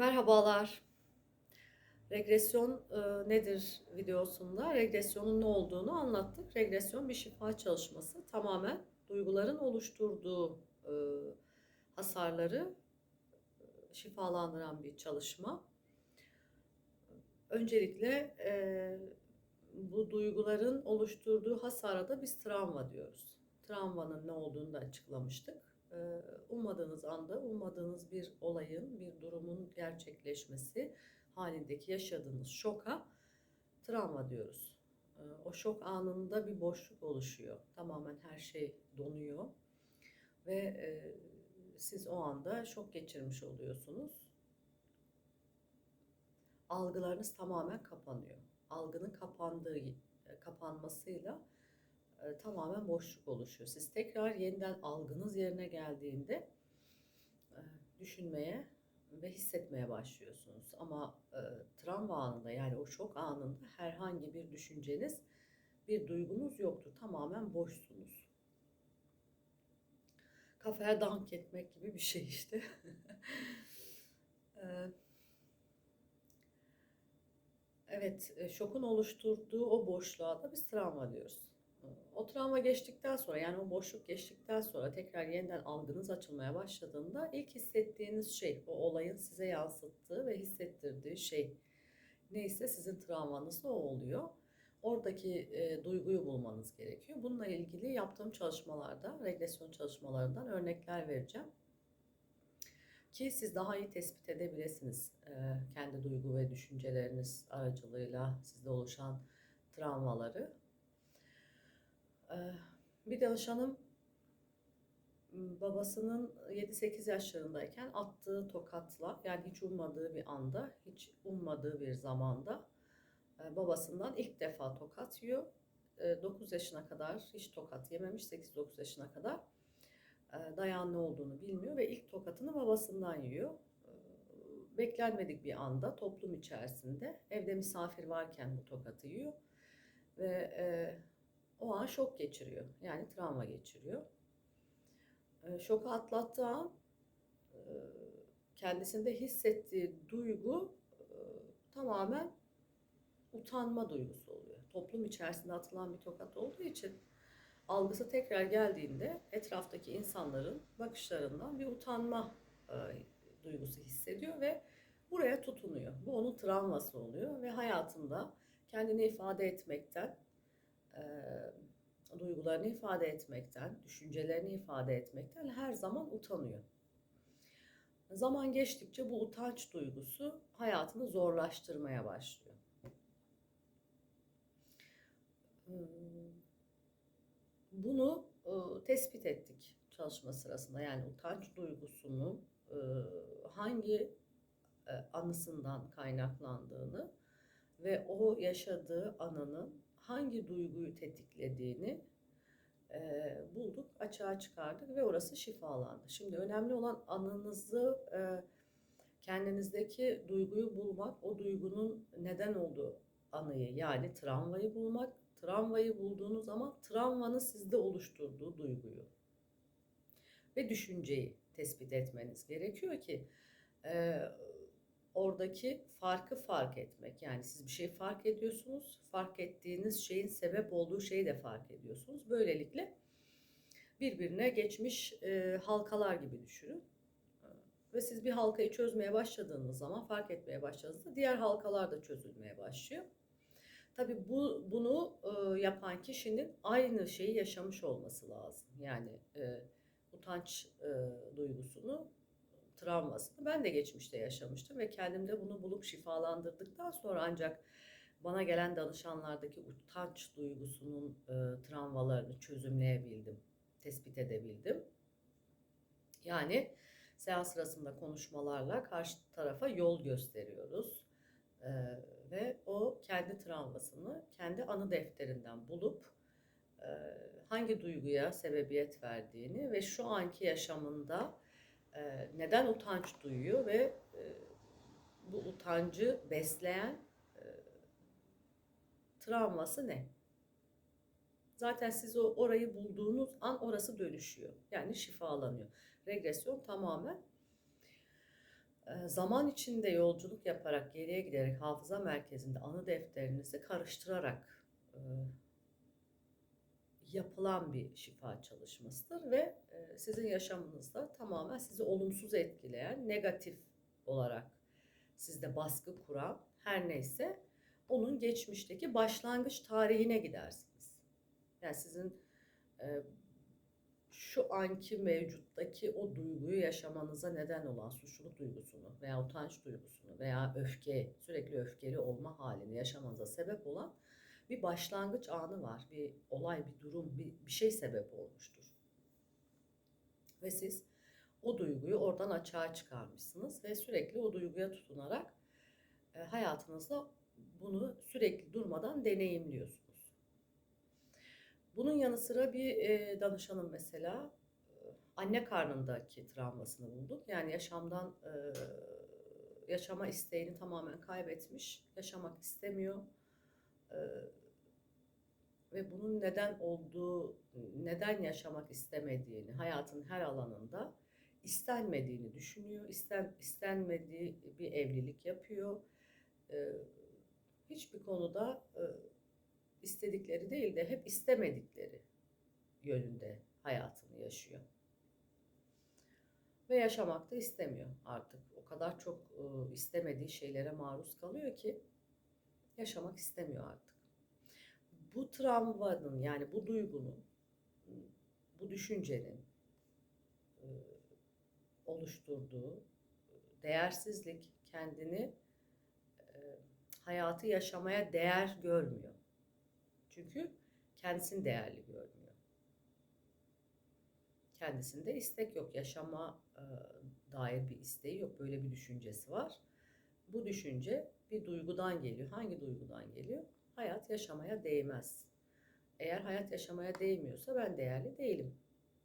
Merhabalar. Regresyon e, nedir videosunda regresyonun ne olduğunu anlattık. Regresyon bir şifa çalışması. Tamamen duyguların oluşturduğu e, hasarları e, şifalandıran bir çalışma. Öncelikle e, bu duyguların oluşturduğu hasara da biz travma diyoruz. Travmanın ne olduğunu da açıklamıştık. Ummadığınız anda, ummadığınız bir olayın, bir durumun gerçekleşmesi halindeki yaşadığınız şoka travma diyoruz. E, O şok anında bir boşluk oluşuyor. Tamamen her şey donuyor ve e, siz o anda şok geçirmiş oluyorsunuz. Algılarınız tamamen kapanıyor. Algının kapandığı, e, kapanmasıyla e, tamamen boşluk oluşuyor. Siz tekrar yeniden algınız yerine geldiğinde düşünmeye ve hissetmeye başlıyorsunuz. Ama e, travma anında yani o şok anında herhangi bir düşünceniz, bir duygunuz yoktur. Tamamen boşsunuz. Kafaya dank etmek gibi bir şey işte. E, Evet, e, şokun oluşturduğu o boşluğa da biz travma diyoruz. O travma geçtikten sonra yani o boşluk geçtikten sonra tekrar yeniden algınız açılmaya başladığında ilk hissettiğiniz şey o olayın size yansıttığı ve hissettirdiği şey neyse sizin travmanız o oluyor. Oradaki e, duyguyu bulmanız gerekiyor. Bununla ilgili yaptığım çalışmalarda, regresyon çalışmalarından örnekler vereceğim. Ki siz daha iyi tespit edebilirsiniz e, kendi duygu ve düşünceleriniz aracılığıyla sizde oluşan travmaları. E, bir danışanım m, babasının 7-8 yaşlarındayken attığı tokatla yani hiç ummadığı bir anda, hiç ummadığı bir zamanda e, babasından ilk defa tokat yiyor. E, 9 yaşına kadar hiç tokat yememiş, 8-9 yaşına kadar dayan ne olduğunu bilmiyor ve ilk tokatını babasından yiyor. Beklenmedik bir anda toplum içerisinde evde misafir varken bu tokatı yiyor ve o an şok geçiriyor. Yani travma geçiriyor. E, şoku atlattığı an e, kendisinde hissettiği duygu e, tamamen utanma duygusu oluyor. Toplum içerisinde atılan bir tokat olduğu için algısı tekrar geldiğinde etraftaki insanların bakışlarından bir utanma e, duygusu hissediyor ve buraya tutunuyor. Bu onun travması oluyor ve hayatında kendini ifade etmekten, duygularını ifade etmekten, düşüncelerini ifade etmekten her zaman utanıyor. Zaman geçtikçe bu utanç duygusu hayatını zorlaştırmaya başlıyor. Bunu tespit ettik çalışma sırasında. Yani utanç duygusunun hangi anısından kaynaklandığını ve o yaşadığı anının hangi duyguyu tetiklediğini e, bulduk, açığa çıkardık ve orası şifalandı. Şimdi önemli olan anınızı e, kendinizdeki duyguyu bulmak, o duygunun neden olduğu anıyı yani travmayı bulmak, travmayı bulduğunuz zaman travmanın sizde oluşturduğu duyguyu ve düşünceyi tespit etmeniz gerekiyor ki e, oradaki farkı fark etmek. Yani siz bir şey fark ediyorsunuz, fark ettiğiniz şeyin sebep olduğu şeyi de fark ediyorsunuz. Böylelikle birbirine geçmiş e, halkalar gibi düşünün. Ve siz bir halkayı çözmeye başladığınız zaman, fark etmeye başladığınızda diğer halkalar da çözülmeye başlıyor. Tabii bu bunu e, yapan kişinin aynı şeyi yaşamış olması lazım. Yani e, utanç e, duygusunu, travmasını ben de geçmişte yaşamıştım ve kendimde bunu bulup şifalandırdıktan sonra ancak bana gelen danışanlardaki utanç duygusunun e, travmalarını çözümleyebildim, tespit edebildim. Yani seans sırasında konuşmalarla karşı tarafa yol gösteriyoruz. Ee, ve o kendi travmasını kendi anı defterinden bulup e, hangi duyguya sebebiyet verdiğini ve şu anki yaşamında e, neden utanç duyuyor ve e, bu utancı besleyen e, travması ne? Zaten siz o orayı bulduğunuz an orası dönüşüyor. Yani şifalanıyor. Regresyon tamamen Eee, zaman içinde yolculuk yaparak, geriye giderek hafıza merkezinde anı defterinizi karıştırarak, ııı yapılan bir şifa çalışmasıdır ve, eee, sizin yaşamınızda tamamen sizi olumsuz etkileyen, negatif olarak sizde baskı kuran her neyse onun geçmişteki başlangıç tarihine gidersiniz. Yani sizin, eee, şu anki mevcuttaki o duyguyu yaşamanıza neden olan suçluluk duygusunu veya utanç duygusunu veya öfke, sürekli öfkeli olma hâlini yaşamanıza sebep olan bir başlangıç anı var. Bir olay, bir durum, bir bir şey sebep olmuştur. Ve siz o duyguyu oradan açığa çıkarmışsınız ve sürekli o duyguya tutunarak, eee, hayatınızda bunu sürekli durmadan deneyimliyorsunuz. Bunun yanı sıra bir, eee, danışanım mesela, ııı, anne karnındaki travmasını bulduk. Yani yaşamdan, ııı, yaşama isteğini tamamen kaybetmiş, yaşamak istemiyor. Iıı, ve bunun neden olduğu, neden yaşamak istemediğini, hayatın her alanında istenmediğini düşünüyor. İsten istenmediği bir evlilik yapıyor. Iıı, hiçbir konuda, ııı, istedikleri değil de hep istemedikleri yönünde hayatını yaşıyor. Ve yaşamak da istemiyor artık. O kadar çok, ııı, istemediği şeylere maruz kalıyor ki yaşamak istemiyor artık. Bu travmanın, yani bu duygunun, bu düşüncenin, ııı, oluşturduğu değersizlik kendini, eee, hayatı yaşamaya değer görmüyor. Çünkü kendisini değerli görmüyor. Kendisinde istek yok. Yaşama, dair bir isteği yok. Böyle bir düşüncesi var. Bu düşünce bir duygudan geliyor. Hangi duygudan geliyor? Hayat yaşamaya değmez. Eğer hayat yaşamaya değmiyorsa ben değerli değilim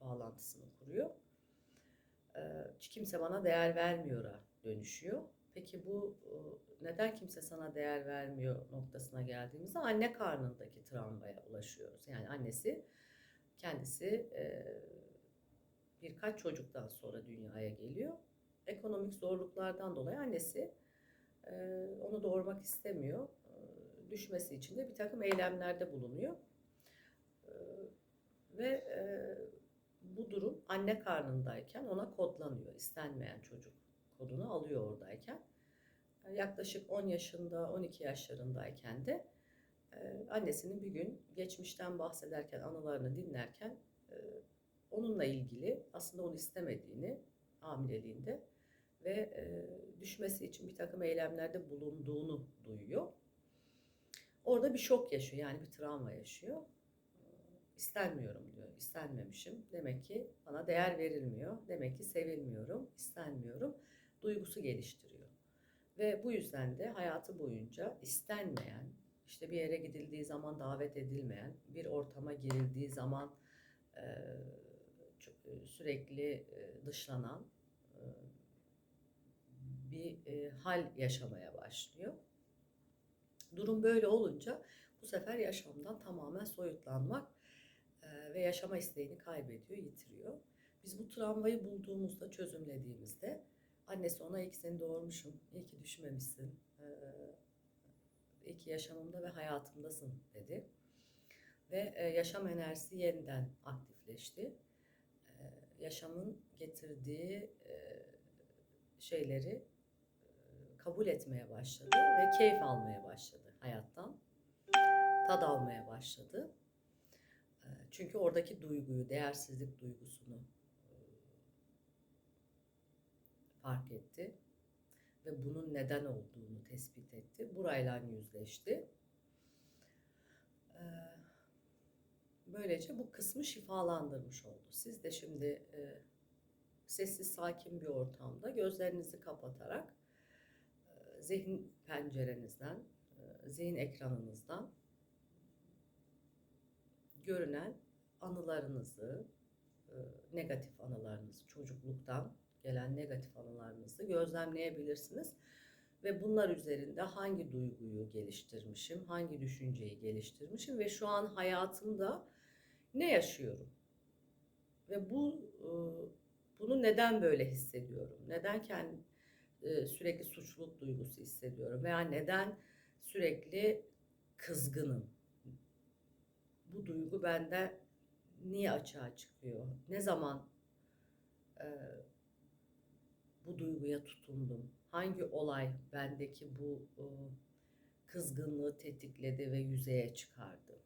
bağlantısını kuruyor. Hiç kimse bana değer vermiyor'a dönüşüyor. Peki bu, neden kimse sana değer vermiyor noktasına geldiğimizde anne karnındaki travmaya ulaşıyoruz. Yani annesi kendisi, birkaç çocuktan sonra dünyaya geliyor. Ekonomik zorluklardan dolayı annesi, onu doğurmak istemiyor. Düşmesi için de birtakım eylemlerde bulunuyor. Iıı, ve, eee, bu durum anne karnındayken ona kodlanıyor. İstenmeyen çocuk kodunu alıyor oradayken. Yaklaşık 10 yaşında, 12 yaşlarındayken de, eee, annesinin bir gün geçmişten bahsederken, anılarını dinlerken, eee, onunla ilgili aslında onu istemediğini hamileliğinde ve, düşmesi için birtakım eylemlerde bulunduğunu duyuyor. Orada bir şok yaşıyor, yani bir travma yaşıyor. Iıı, istenmiyorum diyor, istenmemişim. Demek ki bana değer verilmiyor. Demek ki sevilmiyorum, istenmiyorum duygusu geliştiriyor. Ve bu yüzden de hayatı boyunca istenmeyen, işte bir yere gidildiği zaman davet edilmeyen, bir ortama girildiği zaman, ço ııı, sürekli, eee, dışlanan, bir, hâl yaşamaya başlıyor. Durum böyle olunca bu sefer yaşamdan tamamen soyutlanmak, eee, ve yaşama isteğini kaybediyor, yitiriyor. Biz bu travmayı bulduğumuzda, çözümlediğimizde annesi ona "İyi ki seni doğurmuşum, iyi ki düşmemişsin, eee, iyi ki yaşamımda ve hayatımdasın." dedi. Ve, yaşam enerjisi yeniden aktifleşti. Yaşamın getirdiği, şeyleri, kabul etmeye başladı ve keyif almaya başladı hayattan. Tad almaya başladı. Eee, çünkü oradaki duyguyu, değersizlik duygusunu, ııı fark etti ve bunun neden olduğunu tespit etti. Burayla yüzleşti. Eee, böylece bu kısmı şifalandırmış oldu. Siz de şimdi, eee, sessiz sakin bir ortamda gözlerinizi kapatarak, zihin pencerenizden, eee, zihin ekranınızdan görünen anılarınızı, ııı, negatif anılarınızı, çocukluktan gelen negatif anılarınızı gözlemleyebilirsiniz ve bunlar üzerinde hangi duyguyu geliştirmişim, hangi düşünceyi geliştirmişim ve şu an hayatımda ne yaşıyorum? Ve bu, ııı, bunu neden böyle hissediyorum? Neden ken e, sürekli suçluluk duygusu hissediyorum veya neden sürekli kızgınım? Bu duygu bende niye açığa çıkıyor? Ne zaman e, bu duyguya tutundum? Hangi olay bendeki bu e, kızgınlığı tetikledi ve yüzeye çıkardı?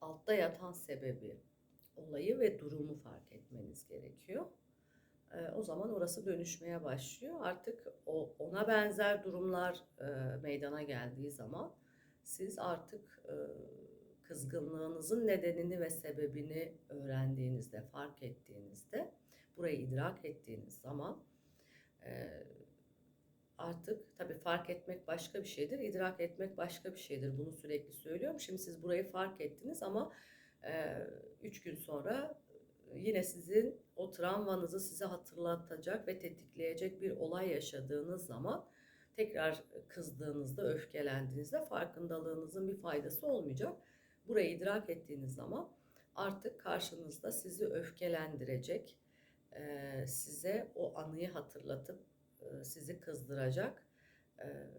Altta yatan sebebi, olayı ve durumu fark etmeniz gerekiyor. O zaman orası dönüşmeye başlıyor. Artık o ona benzer durumlar meydana geldiği zaman siz artık kızgınlığınızın nedenini ve sebebini öğrendiğinizde, fark ettiğinizde, burayı idrak ettiğiniz zaman artık tabii fark etmek başka bir şeydir, idrak etmek başka bir şeydir. Bunu sürekli söylüyorum. Şimdi siz burayı fark ettiniz ama üç gün sonra yine sizin o travmanızı size hatırlatacak ve tetikleyecek bir olay yaşadığınız zaman tekrar kızdığınızda, öfkelendiğinizde farkındalığınızın bir faydası olmayacak. Burayı idrak ettiğiniz zaman artık karşınızda sizi öfkelendirecek, size o anıyı hatırlatıp sizi kızdıracak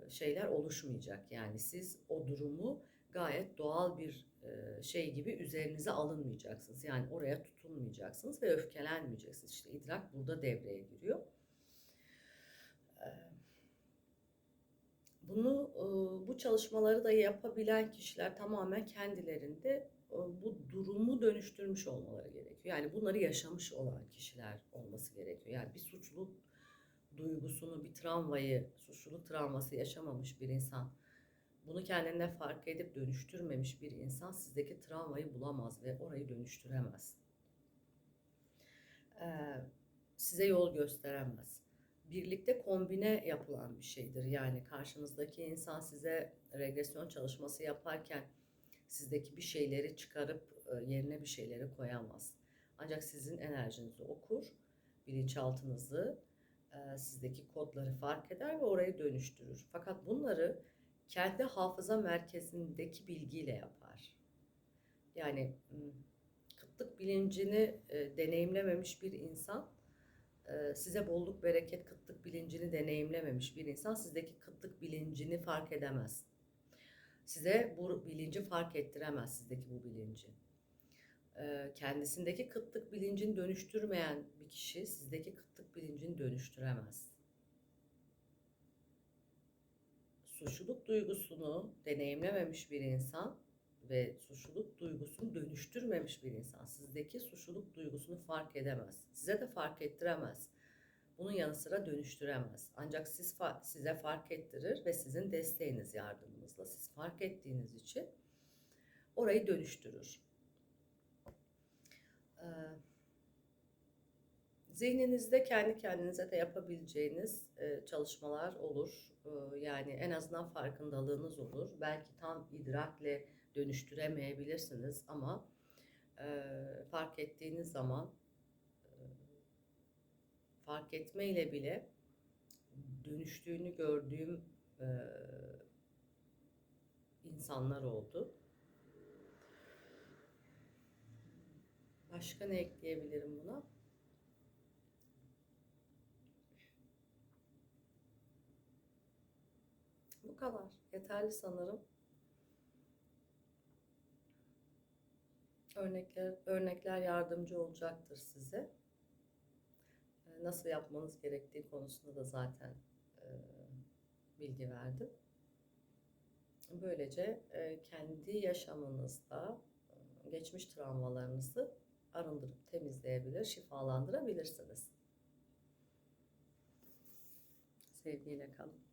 şeyler oluşmayacak. Yani siz o durumu gayet doğal bir şey gibi üzerinize alınmayacaksınız. Yani oraya tutunmayacaksınız ve öfkelenmeyeceksiniz. İşte idrak burada devreye giriyor. Bunu bu çalışmaları da yapabilen kişiler tamamen kendilerinde bu durumu dönüştürmüş olmaları gerekiyor. Yani bunları yaşamış olan kişiler olması gerekiyor. Yani bir suçluluk duygusunu, bir travmayı, suçluluk travması yaşamamış bir insan, bunu kendine fark edip dönüştürmemiş bir insan sizdeki travmayı bulamaz ve orayı dönüştüremez. Ee, size yol gösteremez. Birlikte kombine yapılan bir şeydir. Yani karşınızdaki insan size regresyon çalışması yaparken sizdeki bir şeyleri çıkarıp yerine bir şeyleri koyamaz. Ancak sizin enerjinizi okur, bilinçaltınızı, sizdeki kodları fark eder ve orayı dönüştürür. Fakat bunları kendi hafıza merkezindeki bilgiyle yapar. Yani kıtlık bilincini deneyimlememiş bir insan, size bolluk, bereket, kıtlık bilincini deneyimlememiş bir insan sizdeki kıtlık bilincini fark edemez. Size bu bilinci fark ettiremez sizdeki bu bilinci. Kendisindeki kıtlık bilincini dönüştürmeyen bir kişi sizdeki kıtlık bilincini dönüştüremez. Suçluluk duygusunu deneyimlememiş bir insan ve suçluluk duygusunu dönüştürmemiş bir insan sizdeki suçluluk duygusunu fark edemez. Size de fark ettiremez. Bunun yanı sıra dönüştüremez. Ancak siz size fark ettirir ve sizin desteğiniz yardımınızla siz fark ettiğiniz için orayı dönüştürür. Ee, zihninizde kendi kendinize de yapabileceğiniz e, çalışmalar olur. Ee, yani en azından farkındalığınız olur. Belki tam idrakle dönüştüremeyebilirsiniz ama e, fark ettiğiniz zaman fark etmeyle bile dönüştüğünü gördüğüm e, insanlar oldu. Başka ne ekleyebilirim buna? Bu kadar. Yeterli sanırım. Örnekler örnekler yardımcı olacaktır size nasıl yapmanız gerektiği konusunda da zaten e, bilgi verdim. Böylece e, kendi yaşamınızda e, geçmiş travmalarınızı arındırıp temizleyebilir, şifalandırabilirsiniz. Sevgiyle kalın.